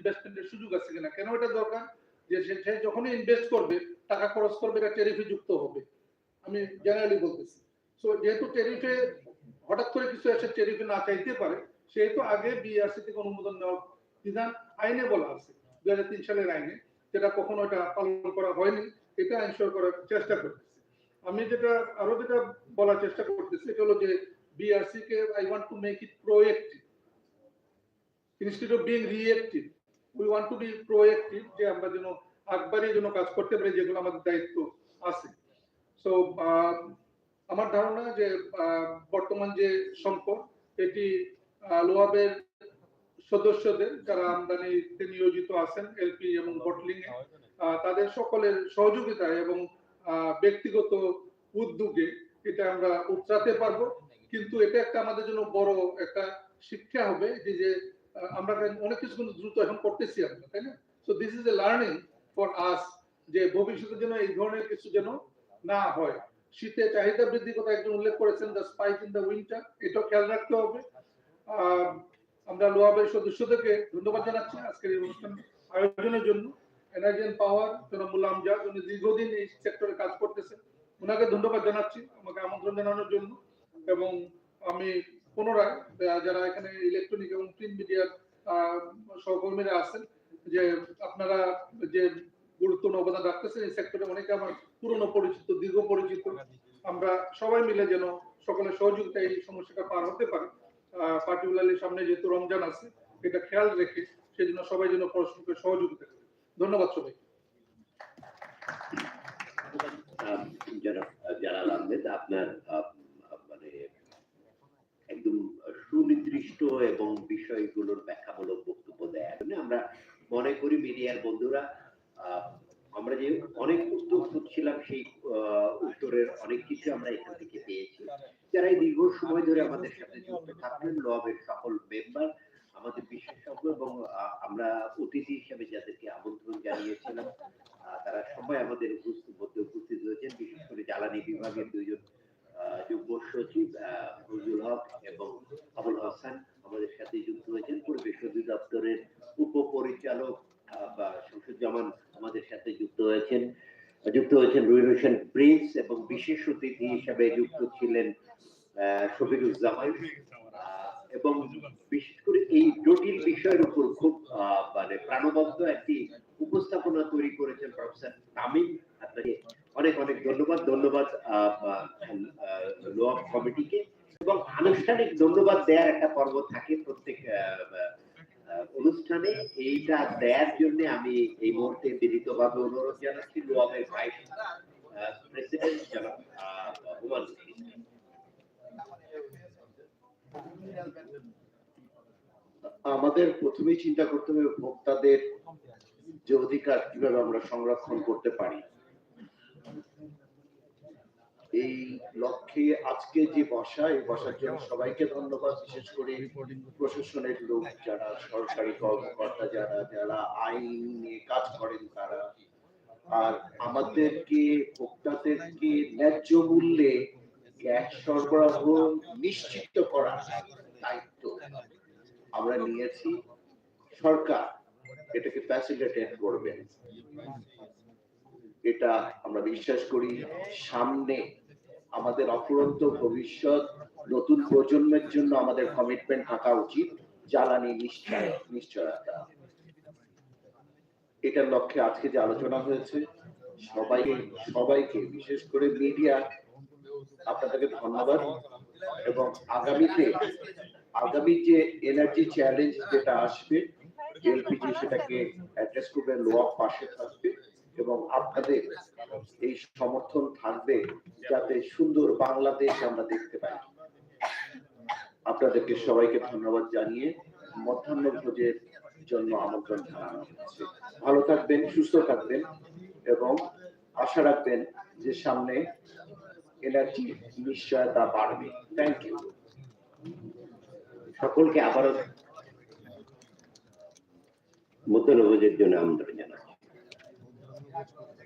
ইনভেস্টমেন্টের সুযোগ আছে কিনা? কেন এটা দরকার? যে সে যখনই ইনভেস্ট করবে, টাকা খরচ করবে, এটা টেরিফে যুক্ত হবে। আমি জেনারেলি বলতেছি। সো যেহেতু টেরিফে হঠাৎ করে কিছু এসে টেরিফে না চাইতে পারে, সেহেতু আগে বিআরসি থেকে অনুমোদন নেওয়ার বিধান আইনে বলা আছে দুই হাজার তিন সালের আইনে, যেটা কখনো এটা পালন করা হয়নি, এটা এনশোর করার চেষ্টা করতেছি। আমি যেটা, আরও যেটা বলার চেষ্টা করতেছি সেটা হলো যে BRC K I want to make it proactive institute of being reactive we want to be proactive যে আমরা যেন আকবারের জন্য কাজ করতে পারি, যেগুলো আমাদের দায়িত্ব আছে। সো আমার ধারণা যে বর্তমান যে সংকট এটি লোহাবের সদস্যদের যারা আমদানিতে নিয়োজিত আছেন এলপি এবং বটলিং এ তাদের সকলের সহযোগিতায় এবং ব্যক্তিগত উদ্যোগে এটা আমরা উতরাতে পারব। কিন্তু এটা একটা আমাদের জন্য বড় একটা শিক্ষা হবে যে আমরা অনেক কিছু দ্রুত এখন করতেছি আমরা, তাই না? So this is a learning for us যে ভবিষ্যতে যেন এই ধরনের কিছু যেন না হয়। শীতে চাহিদা বৃদ্ধি কথা একজন উল্লেখ করেছেন the spike in the winter এটাও খেয়াল রাখতে হবে। আমরা লোয়াবের সদস্যদেরকে ধন্যবাদ জানাচ্ছি আজকের এই অনুষ্ঠান আয়োজনের জন্য। এনার্জি পাওয়ার উনি দীর্ঘদিন এই সেক্টরে কাজ করতেছেন। ওনাকে ধন্যবাদ জানাচ্ছি, আমাকে আমন্ত্রণ জানানোর জন্য। এবং আমি পুনরায় যারা এখানে ইলেকট্রনিক এবং প্রিন্ট মিডিয়ার সহকর্মীরা আছেন যে আপনারা যে গুরুত্বপূর্ণ অবদান রাখতেছেন এই সেক্টরে অনেকে আমার পুরনো পরিচিত দীর্ঘ পরিচিত আমরা সবাই মিলে যেন সকলের সহযোগিতায় এই সমস্যাটা পার হতে পারে। পার্টিকুলারলি সামনে যেহেতু রমজান আছে এটা খেয়াল রেখে সেজন্য সবাই যেন পরস্পরকে সহযোগিতা করে। ধন্যবাদ সবাই আহ, যারা আপনার সুনির্দিষ্ট এবং বিষয়গুলোর ব্যাখ্যামূলক বক্তব্য দেয় আমরা মনে করি, মিডিয়ার বন্ধুরা আমরা যে অনেক উত্তর খুঁজছিলাম, সেই উত্তরের অনেক কিছু আমরা এখান থেকে পেয়েছি। যারা এই দীর্ঘ সময় ধরে আমাদের সাথে যুক্ত থাকলেন, লবের সকল মেম্বার, আমাদের বিশেষজ্ঞ এবং আমরা অতিথি হিসেবে যাদেরকে আমন্ত্রণ জানিয়েছিলাম তারা সবাই আমাদের মধ্যে উপস্থিত হয়েছেন বিশেষ করে জ্বালানি বিভাগের দুইজন আমাদের সাথে যুক্ত হয়েছেন পরিবেশ অধিদপ্তরের উপপরিচালক বা শামসুজ্জামান আমাদের সাথে যুক্ত হয়েছেন। যুক্ত হয়েছেন রুইন হোসেন প্রিন্স এবং বিশেষ অতিথি হিসাবে যুক্ত ছিলেন এবং বিশেষ করে এই জটিল বিষয়ের উপর খুব মানে প্রাণবদ্ধ একটি উপস্থাপনা তৈরি করেছেন প্রফেসর তামিম। আপনাকে অনেক অনেক ধন্যবাদ। ধন্যবাদ লোয়ার কমিটিকে। এবং আনুষ্ঠানিক ধন্যবাদ দেওয়ার একটা পর্ব থাকে প্রত্যেক অনুষ্ঠানে। এইটা দেওয়ার জন্য আমি এই মুহূর্তে বিনীতভাবে অনুরোধ জানাচ্ছি লোয়াবের ভাইস প্রেসিডেন্ট আহ, আমাদের প্রথমেই চিন্তা করতে হবে ভোক্তাদের যে অধিকার কীভাবে আমরা সংরক্ষণ করতে পারি। এই লক্ষ্যে আজকে যে বসা, এই বসার জন্য সবাইকে ধন্যবাদ, বিশেষ করে প্রশাসনের লোক যারা, সরকারি কর্মকর্তা যারা যারা আইন নিয়ে কাজ করেন তারা। আর আমাদেরকে, ভোক্তাদেরকে ন্যায্য মূল্যে গ্যাস সরবরাহ নিশ্চিত করা দায়িত্ব আমরা নিয়েছি। সরকার এটাকে ফ্যাসিলিটেট করবেন। এটা আমরা বিশ্বাস করি সামনে আমাদের অফুরন্ত ভবিষ্যৎ, নতুন প্রজন্মের জন্য আমাদের কমিটমেন্ট থাকা উচিত, জ্বালানি নিশ্চয়, নিশ্চয়তা। এটার লক্ষ্যে আজকে যে আলোচনা হয়েছে, সবাইকে সবাইকে, বিশেষ করে মিডিয়া আপনাদেরকে ধন্যবাদ। এবং আগামীতে, আগামী যে এনার্জি চ্যালেঞ্জ যেটা আসবে এলপিজি সেটাকে অ্যাড্রেস করবে লোয়ার পাশে থাকবে। এবং আপনাদের এই সমর্থন থাকবে যাতে সুন্দর বাংলাদেশ আমরা দেখতে পাই। আপনাদেরকে সবাইকে ধন্যবাদ জানিয়ে মধ্যাহ্ন ভোজের জন্য আমন্ত্রণ জানানো হচ্ছে। ভালো থাকবেন, সুস্থ থাকবেন এবং আশা রাখবেন যে সামনে এনার্জি নিশ্চয়তা বাড়বে। থ্যাংক ইউ সকলকে আবারও মোতনবোজের জন্য আমন্ত্রণ কাজ করতে